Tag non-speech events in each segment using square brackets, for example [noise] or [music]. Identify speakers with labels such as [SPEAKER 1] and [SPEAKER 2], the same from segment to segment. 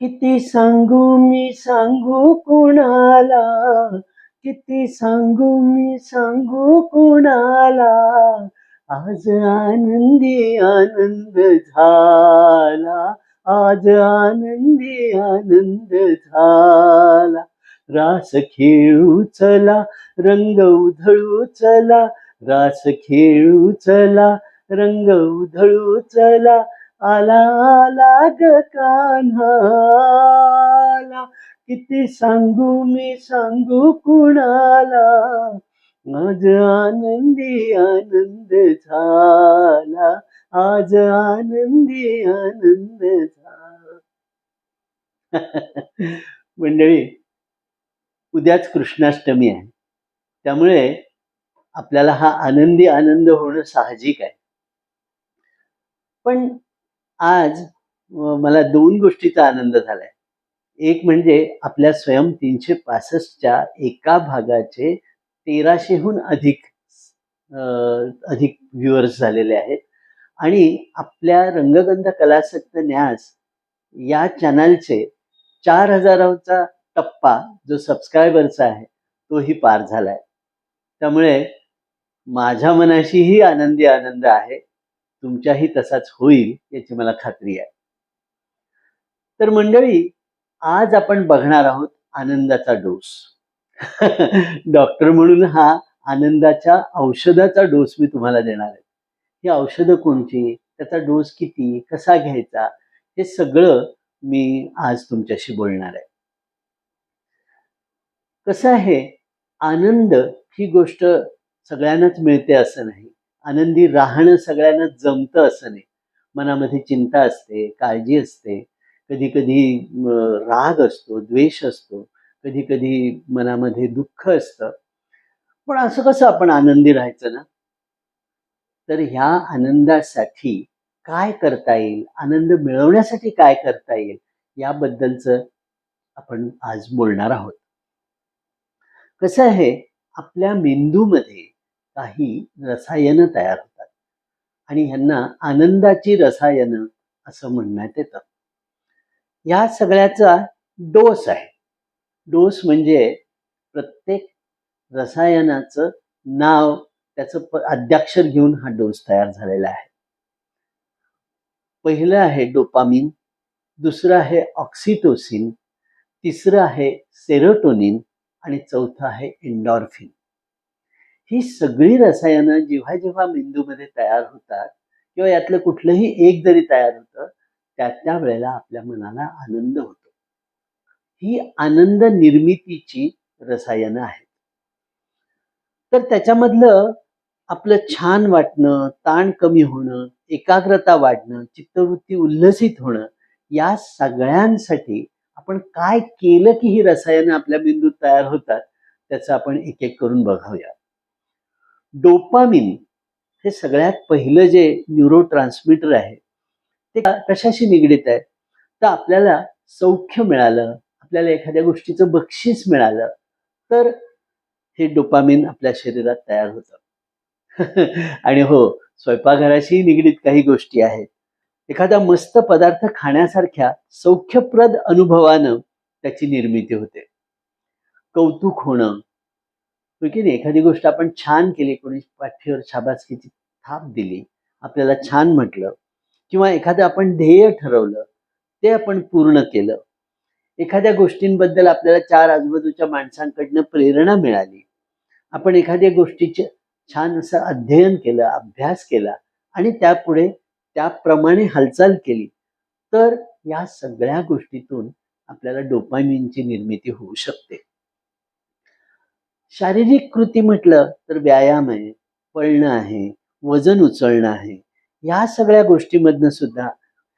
[SPEAKER 1] किती सांगू मी सांगू कुणाला? किती सांगू मी सांगू कुणाला? आज आनंदी आनंद झाला. आज आनंदी आनंद झाला. रास खेळू चला रंग उधळू चला. रास खेळू चला रंग उधळू चला. आला आला ग कान्हाला. किती सांगू मी सांगू कुणाला? आज आनंदी आनंद झाला. आज आनंदी आनंद झाला. [laughs] मंडळी उद्याच कृष्णाष्टमी आहे. त्यामुळे आपल्याला हा आनंदी आनंद होणं साहजिक आहे. पण आज मला दोन गोष्टीचा आनंद झालाय. एक म्हणजे आपल्या स्वयं तीनशे पासष्टच्या एका भागाचे तेराशेहून अधिक अधिक व्ह्युअर्स झालेले आहेत. आणि आपल्या रंगगंध कलासक्त न्यास या चॅनलचे चार हजाराचा टप्पा जो सबस्क्रायबरचा आहे तोही पार झालाय. त्यामुळे माझ्या मनाशीही आनंदी आनंद आहे. तुमच्याही तसाच होईल याची मला खात्री आहे. तर मंडळी आज आपण बघणार आहोत आनंदाचा डोस. [laughs] डॉक्टर म्हणून हा आनंदाच्या औषधाचा डोस मी तुम्हाला देणार आहे. ही औषधं कोणती त्याचा डोस किती? कसा घ्यायचा? हे सगळं मी आज तुमच्याशी बोलणार आहे. कसं आहे? आनंद ही गोष्ट सगळ्यांनाच मिळते असं नाही. आनंदी राहणं सगळ्यांना जमतं असं नाही. मनामध्ये चिंता असते काळजी असते. कधी कधी राग असतो द्वेष असतो. कधी कधी मनामध्ये दुःख असतं. पण असं कसं आपण आनंदी राहायचं ना? तर ह्या आनंदासाठी काय करता येईल? आनंद मिळवण्यासाठी काय करता येईल? याबद्दलचं आपण आज बोलणार आहोत. कसं आहे? आपल्या मेंदूमध्ये काही रसायनं तयार होतात. आणि ह्यांना आनंदाची रसायनं असं म्हणण्यात येतं. या सगळ्याचा डोस आहे. डोस म्हणजे प्रत्येक रसायनाचं नाव त्याचं प अद्याक्षर घेऊन हा डोस तयार झालेला आहे. पहिलं आहे डोपामिन दुसरं आहे ऑक्सिटोसिन तिसरं आहे सेरोटोनिन आणि चौथं आहे एन्डॉर्फिन ही सगळी रसायनं जेव्हा जेव्हा मेंदूमध्ये तयार होतात किंवा यातलं कुठलंही एक जरी तयार होतं त्या त्या वेळेला आपल्या मनाला आनंद होतो. ही आनंद निर्मितीची रसायनं आहेत. तर त्याच्यामधलं आपलं छान वाटणं ताण कमी होणं एकाग्रता वाढणं चित्तवृत्ती उल्लसित होणं या सगळ्यांसाठी आपण काय केलं की ही रसायनं आपल्या बिंदूत तयार होतात त्याचं आपण एक एक करून बघावूया डोपामिन हे सगळ्यात पहिलं जे न्यूरो ट्रान्समीटर आहे ते कशाशी निगडीत आहे? तर आपल्याला सौख्य मिळालं आपल्याला एखाद्या गोष्टीचं बक्षीस मिळालं तर हे डोपामिन आपल्या शरीरात तयार होतं. [laughs] आणि हो स्वयंपाकघराशी निगडीत काही गोष्टी आहेत. एखादा मस्त पदार्थ खाण्यासारख्या सौख्यप्रद अनुभवानं त्याची निर्मिती होते. कौतुक होणं की एखादी गोष्ट आपण छान केली कोणी पाठीवर शाबासकीची थाप दिली आपल्याला छान म्हटलं किंवा एखादं आपण ध्येय ठरवलं ते आपण पूर्ण केलं एखाद्या गोष्टींबद्दल आपल्याला चार आजूबाजूच्या माणसांकडनं प्रेरणा मिळाली आपण एखाद्या गोष्टीचे छान असं अध्ययन केलं अभ्यास केला आणि त्यापुढे त्याप्रमाणे हालचाल केली तर या सगळ्या गोष्टीतून आपल्याला डोपामिनची निर्मिती होऊ शकते. शारीरिक कृती म्हटलं तर व्यायाम आहे पळणं आहे वजन उचलणं आहे. या सगळ्या गोष्टीमधनं सुद्धा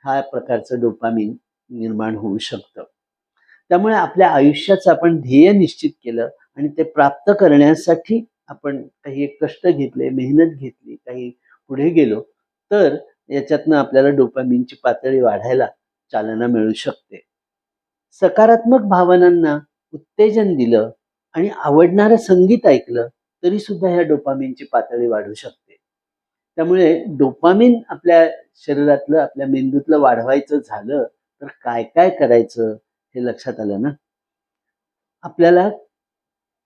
[SPEAKER 1] हा प्रकारचं डोपामिन निर्माण होऊ शकतं. त्यामुळे आपल्या आयुष्याचं आपण ध्येय निश्चित केलं आणि ते प्राप्त करण्यासाठी आपण काही एक कष्ट घेतले मेहनत घेतली काही पुढे गेलो तर याच्यातनं आपल्याला डोपामिनची पातळी वाढायला चालना मिळू शकते. सकारात्मक भावनांना उत्तेजन दिलं आणि आवडणारं संगीत ऐकलं तरी सुद्धा ह्या डोपामिनची पातळी वाढू शकते. त्यामुळे डोपामिन आपल्या शरीरातलं आपल्या मेंदूतलं वाढवायचं झालं तर काय काय करायचं हे लक्षात आलं ना? आपल्याला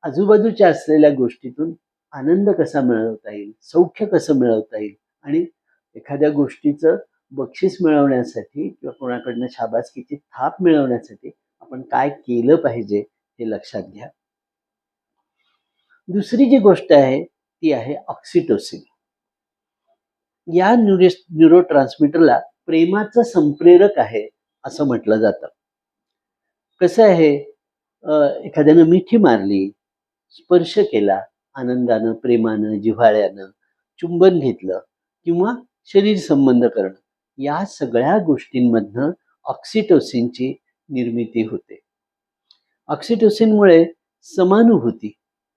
[SPEAKER 1] आजूबाजूच्या असलेल्या गोष्टीतून आनंद कसा मिळवता येईल सौख्य कसं मिळवता येईल आणि एखाद्या गोष्टीचं बक्षीस मिळवण्यासाठी किंवा कोणाकडनं शाबासकीची थाप मिळवण्यासाठी आपण काय केलं पाहिजे हे लक्षात घ्या. दुसरी जी गोष्ट आहे ती आहे ऑक्सिटोसिन या न्यूरो न्यूरो ट्रान्समीटरला प्रेमाचं संप्रेरक आहे असं म्हटलं जातं. कसं आहे एखाद्यानं मिठी मारली स्पर्श केला आनंदानं प्रेमानं जिव्हाळ्यानं चुंबन घेतलं किंवा शरीर संबंध करणं या सगळ्या गोष्टींमधनं ऑक्सिटोसिनची निर्मिती होते. ऑक्सिटोसिनमुळे समानुभूती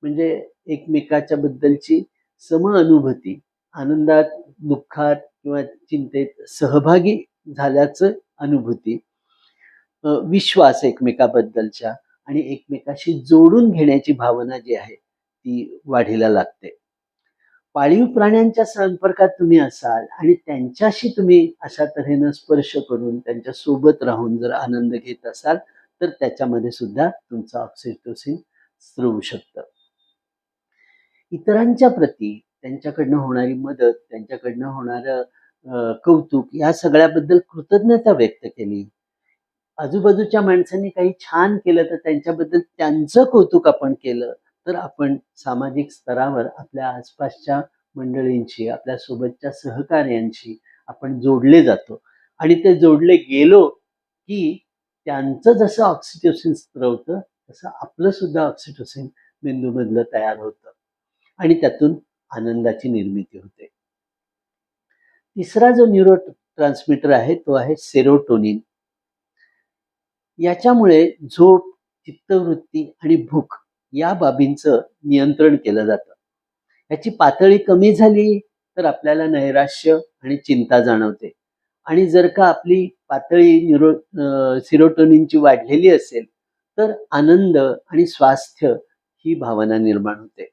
[SPEAKER 1] म्हणजे एकमेकाच्या बद्दलची सम अनुभूती आनंदात दुःखात किंवा चिंतेत सहभागी झाल्याचं अनुभूती विश्वास एकमेकाबद्दलच्या आणि एकमेकाशी जोडून घेण्याची भावना जी आहे ती वाढीला लागते. पाळीव प्राण्यांच्या संपर्कात तुम्ही असाल आणि त्यांच्याशी तुम्ही अशा तऱ्हेनं स्पर्श करून त्यांच्यासोबत राहून जर आनंद घेत असाल तर त्याच्यामध्ये सुद्धा तुमचं ऑक्सिटोसिन स्त्रवू शकतं. इतरांच्या प्रती त्यांच्याकडनं होणारी मदत त्यांच्याकडनं होणारं कौतुक या सगळ्याबद्दल कृतज्ञता व्यक्त केली. आजूबाजूच्या माणसांनी काही छान केलं तर त्यांच्याबद्दल त्यांचं कौतुक आपण केलं तर आपण सामाजिक स्तरावर आपल्या आसपासच्या मंडळींशी आपल्या सोबतच्या सहकार्यांशी आपण जोडले जातो. आणि ते जोडले गेलो की त्यांचं जसं ऑक्सिटोसिन स्त्रवतं तसं आपलं सुद्धा ऑक्सिटोसिन मेंदूमधलं तयार होतं. आणि त्यातून आनंदाची निर्मिती होते. तिसरा जो न्यूरो ट्रान्समीटर आहे तो आहे सेरोटोनिन याच्यामुळे झोप चित्तवृत्ती आणि भूक या बाबींचं नियंत्रण केलं जातं. याची पातळी कमी झाली तर आपल्याला नैराश्य आणि चिंता जाणवते. आणि जर का आपली पातळी न्यूरो सिरोटोनिनची वाढलेली असेल तर आनंद आणि स्वास्थ्य ही भावना निर्माण होते.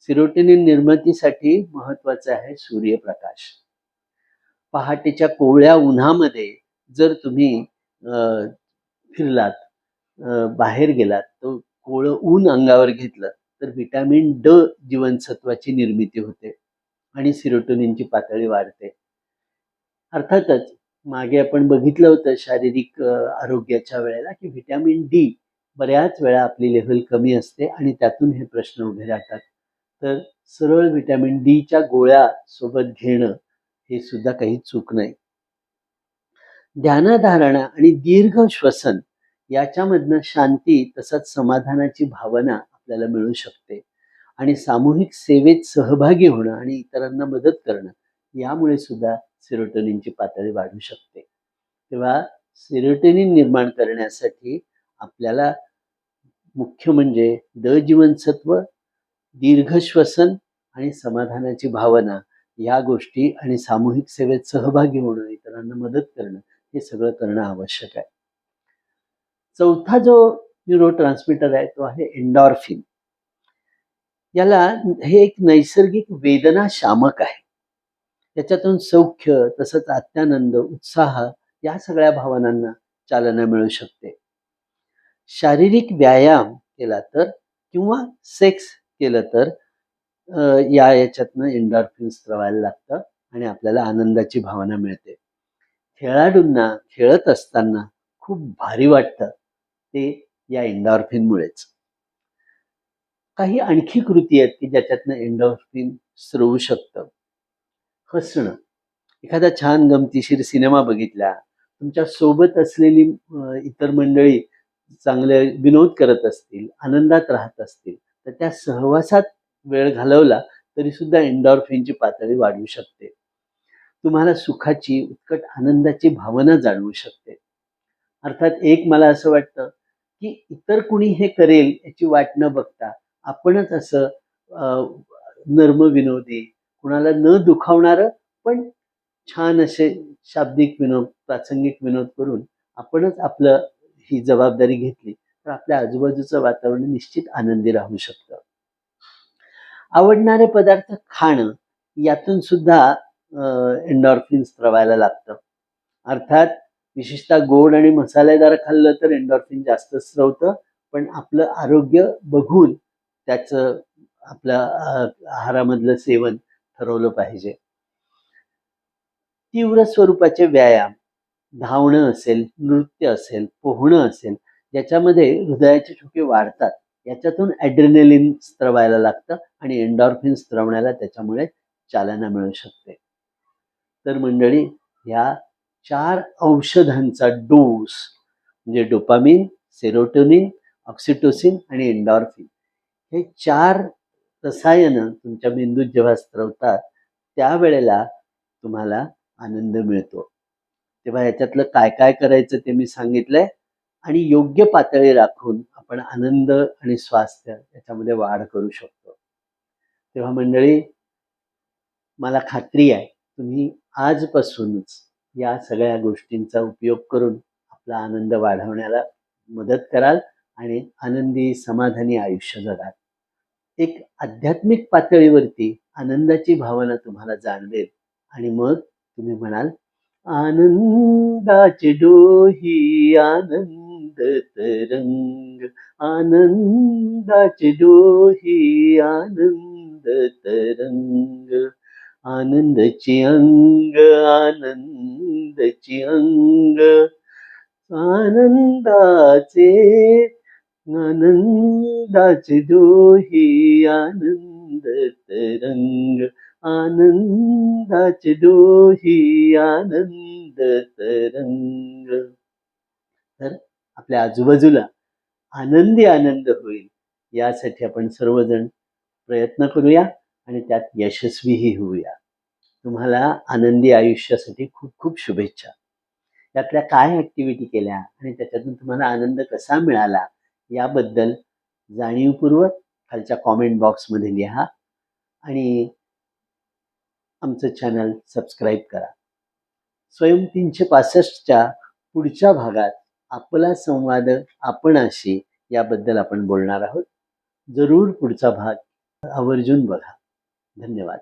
[SPEAKER 1] सिरोटिनिन निर्मितीसाठी महत्वाचं आहे सूर्यप्रकाश. पहाटेच्या कोवळ्या उन्हामध्ये जर तुम्ही फिरलात बाहेर गेलात तर कोवळं ऊन अंगावर घेतलं तर व्हिटॅमिन ड जीवनसत्वाची निर्मिती होते आणि सिरोटोनिनची पातळी वाढते. अर्थातच मागे आपण बघितलं होतं शारीरिक आरोग्याच्या वेळेला की व्हिटॅमिन डी बऱ्याच वेळा आपली लेव्हल कमी असते आणि त्यातून हे प्रश्न उभे राहतात. तर सरळ व्हिटॅमिन डीच्या गोळ्या सोबत घेणं हे सुद्धा काही चूक नाही. ध्यानधारणा आणि दीर्घ श्वसन याच्यामधनं शांती तसंच समाधानाची भावना आपल्याला मिळू शकते. आणि सामूहिक सेवेत सहभागी होणं आणि इतरांना मदत करणं यामुळे सुद्धा सिरोटोनिनची पातळी वाढू शकते. तेव्हा सिरोटोनिन निर्माण करण्यासाठी आपल्याला मुख्य म्हणजे द जीवनसत्व दीर्घ श्वसन आणि समाधानाची भावना या गोष्टी आणि सामूहिक सेवेत सहभागी होणं इतरांना मदत करणं हे सगळं करणं आवश्यक आहे. चौथा जो न्यूरो ट्रान्समीटर आहे तो आहे एन्डॉर्फिन याला हे एक नैसर्गिक वेदना शामक आहे. त्याच्यातून सौख्य तसंच आत्यानंद उत्साह या सगळ्या भावनांना चालना मिळू शकते. शारीरिक व्यायाम केला तर किंवा सेक्स केलं तर या याच्यातनं एन्डॉर्फिन स्त्रवायला लागतं आणि आपल्याला आनंदाची भावना मिळते. खेळाडूंना खेळत असताना खूप भारी वाटतं ते या एन्डॉर्फिनमुळेच काही आणखी कृती आहेत की ज्याच्यातनं एन्डॉर्फिन स्रवू शकतं. हसणं. एखादा छान गमतीशीर सिनेमा बघितला तुमच्यासोबत असलेली इतर मंडळी चांगले विनोद करत असतील आनंदात राहत असतील तर त्या सहवासात वेळ घालवला तरी सुद्धा एन्डॉर्फिनची पातळी वाढू शकते. तुम्हाला सुखाची उत्कट आनंदाची भावना जाणवू शकते. अर्थात एक मला असं वाटतं की इतर कुणी हे करेल याची वाट न बघता आपणच असं नर्मविनोदी नर्म विनोदी कुणाला न दुखावणारं पण छान असे शाब्दिक विनोद प्रासंगिक विनोद करून आपणच आपलं ही जबाबदारी घेतली. तर आपल्या आजूबाजूचं वातावरण निश्चित आनंदी राहू शकतं. आवडणारे पदार्थ खाणं यातून सुद्धा एन्डॉर्फिन्स प्रवायला लागतं. अर्थात विशेषतः गोड आणि मसालेदार खाल्लं तर एन्डॉर्फिन जास्त स्रवतं पण आपलं आरोग्य बघून त्याचं आपलं आहारामधलं सेवन ठरवलं पाहिजे. तीव्र स्वरूपाचे व्यायाम धावणं असेल नृत्य असेल पोहणं असेल ज्याच्यामध्ये हृदयाचे ठोके वाढतात याच्यातून ॲड्रिनेलिन स्त्रवायला लागतं आणि एन्डॉर्फिन स्त्रवण्याला त्याच्यामुळे चालना मिळू शकते. तर मंडळी ह्या चार औषधांचा डोस म्हणजे डोपामिन सेरोटोनिन ऑक्सिटोसिन आणि एन्डॉर्फिन हे चार रसायनं तुमच्या मेंदूत जेव्हा स्त्रवतात त्यावेळेला तुम्हाला आनंद मिळतो. तेव्हा याच्यातलं काय काय करायचं ते मी सांगितलंय. आणि योग्य पातळी राखून आपण आनंद आणि स्वास्थ्य याच्यामध्ये वाढ करू शकतो. तेव्हा मंडळी मला खात्री आहे तुम्ही आजपासूनच या सगळ्या गोष्टींचा उपयोग करून आपला आनंद वाढवण्याला मदत कराल आणि आनंदी समाधानी आयुष्य जगाल. एक आध्यात्मिक पातळीवरती आनंदाची भावना तुम्हाला जाणवेल आणि मग तुम्ही म्हणाल आनंदाची डोही आनंद तरंग आनंदाचे डोही आनंद तरंग आनंदची अंग आनंदची अंग आनंदाचे आनंदाचे डोही आनंद तरंग आनंदाचे डोही आनंद तरंग तर आपल्या आजूबाजूला आनंदी आनंद होईल. यासाठी आपण सर्वजण प्रयत्न करूया आणि त्यात यशस्वीही होऊया. तुम्हाला आनंदी आयुष्यासाठी खूप खूप शुभेच्छा. त्यातल्या काय ॲक्टिव्हिटी केल्या आणि त्याच्यातून तुम्हाला आनंद कसा मिळाला याबद्दल जाणीवपूर्वक खालच्या कॉमेंट बॉक्समध्ये लिहा आणि आमचं चॅनल सबस्क्राईब करा. स्वयं तीनशे पासष्टच्या पुढच्या भागात आपला संवाद आपणाशी याबद्दल आपण बोलणार आहोत. जरूर पुढचा भाग आवर्जून बघा. धन्यवाद.